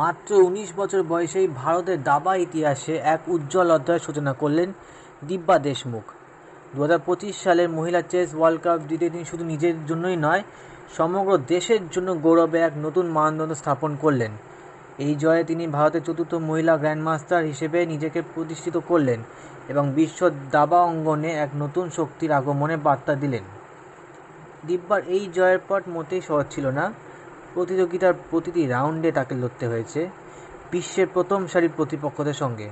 মাত্র উনিশ বছর বয়সেই ভারতের দাবা ইতিহাসে এক উজ্জ্বল অধ্যায়ের সূচনা করলেন দিব্যা দেশমুখ। দু হাজার পঁচিশ সালের মহিলা চেস ওয়ার্ল্ড কাপ জিতে তিনি শুধু নিজের জন্যই নয়, সমগ্র দেশের জন্য গৌরবে এক নতুন মানদণ্ড স্থাপন করলেন। এই জয়ে তিনি ভারতের চতুর্থ মহিলা গ্র্যান্ডমাস্টার হিসেবে নিজেকে প্রতিষ্ঠিত করলেন এবং বিশ্ব দাবা অঙ্গনে এক নতুন শক্তির আগমনে বার্তা দিলেন। দিব্যার এই জয়ের পথ মোটেই সহজ ছিল না। প্রতিযোগিতার প্রতিটি রাউন্ডে তাকে লড়তে হয়েছে বিশ্বের প্রথম সারির প্রতিপক্ষদের সঙ্গে।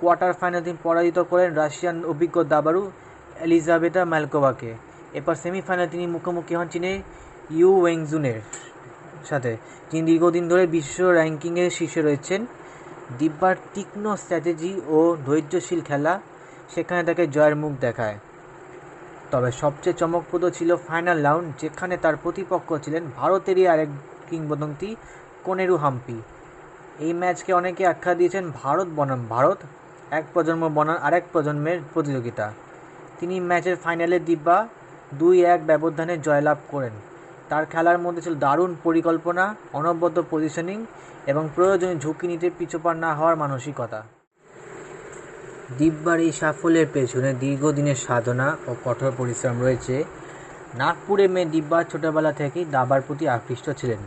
কোয়ার্টার ফাইনাল তিনি পরাজিত করেন রাশিয়ান অভিজ্ঞ দাবারু এলিজাবেটা ম্যালকোভাকে। এরপর সেমিফাইনাল তিনি মুখোমুখি হন চীনে ইউ ওয়েংজুনের সাথে। যিনি দীর্ঘদিন ধরে বিশ্ব র্যাঙ্কিংয়ের শীর্ষে রয়েছেন। দিব্যার তীক্ষ্ণ স্ট্র্যাটেজি ও ধৈর্যশীল খেলা, সেখানে তাকে জয়ের মুখ দেখায়। তবে সবচেয়ে চমকপ্রদ ছিল ফাইনাল রাউন্ড, যেখানে তার প্রতিপক্ষ ছিলেন ভারতেরই আরেক কিংবদন্তি কোনেরু হাম্পি। এই ম্যাচকে অনেকে আখ্যা দিয়েছেন ভারত বনাম ভারত, এক প্রজন্ম বনাম আরেক প্রজন্মের প্রতিযোগিতা। তিনি ম্যাচের ফাইনালে দিব্যা দুই এক ব্যবধানে জয়লাভ করেন। তার খেলার মধ্যে ছিল দারুণ পরিকল্পনা, অনবদ্য পজিশনিং এবং প্রয়োজনে ঝুঁকি নিতে পিছুপা না হওয়ার মানসিকতা। দিব্যার এই সাফল্যের পেছনে দীর্ঘদিনের সাধনা ও কঠোর পরিশ্রম রয়েছে। নাগপুরে মেয়ে দিব্যা ছোটবেলা থেকেই দাবার প্রতি আকৃষ্ট ছিলেন।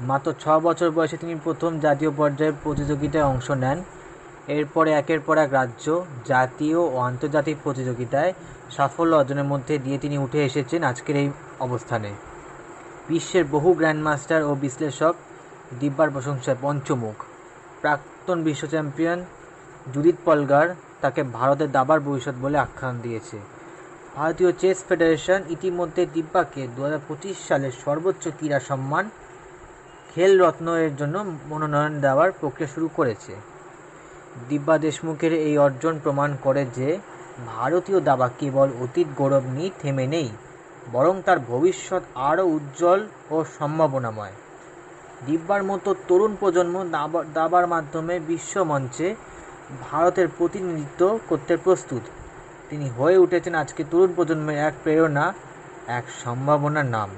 মাত্র ছ বছর বয়সে তিনি প্রথম জাতীয় পর্যায়ের প্রতিযোগিতায় অংশ নেন। এরপরে একের পর এক রাজ্য, জাতীয় ও আন্তর্জাতিক প্রতিযোগিতায় সাফল্য অর্জনের মধ্যে দিয়ে তিনি উঠে এসেছেন আজকের এই অবস্থানে। বিশ্বের বহু গ্র্যান্ডমাস্টার ও বিশ্লেষক দিব্যার প্রশংসায় পঞ্চমুখ। প্রাক্তন বিশ্ব চ্যাম্পিয়ন জুদিত পলগার তাকে ভারতের দাবার ভবিষ্যৎ বলে আখ্যান দিয়েছে। ভারতীয় চেস ফেডারেশন ইতিমধ্যে দিব্যাকে দু হাজার পঁচিশ সালের সর্বোচ্চ ক্রীড়া সম্মান, খেল রত্ন এর জন্য মনোনয়ন দেওয়ার প্রক্রিয়া শুরু করেছে। দিব্যা দেশমুখের এই অর্জন প্রমাণ করে যে, ভারতীয় দাবা কেবল অতীত গৌরব নিয়ে থেমে নেই, বরং তার ভবিষ্যৎ আরও উজ্জ্বল ও সম্ভাবনাময়। দিব্যার মতো তরুণ প্রজন্ম দাবা, দাবার মাধ্যমে বিশ্ব মঞ্চে ভারতের প্রতিনিধিত্ব করতে প্রস্তুত। তিনি হয়ে উঠেছেন আজকে তরুণ প্রজন্মের এক প্রেরণা, এক সম্ভাবনার নাম।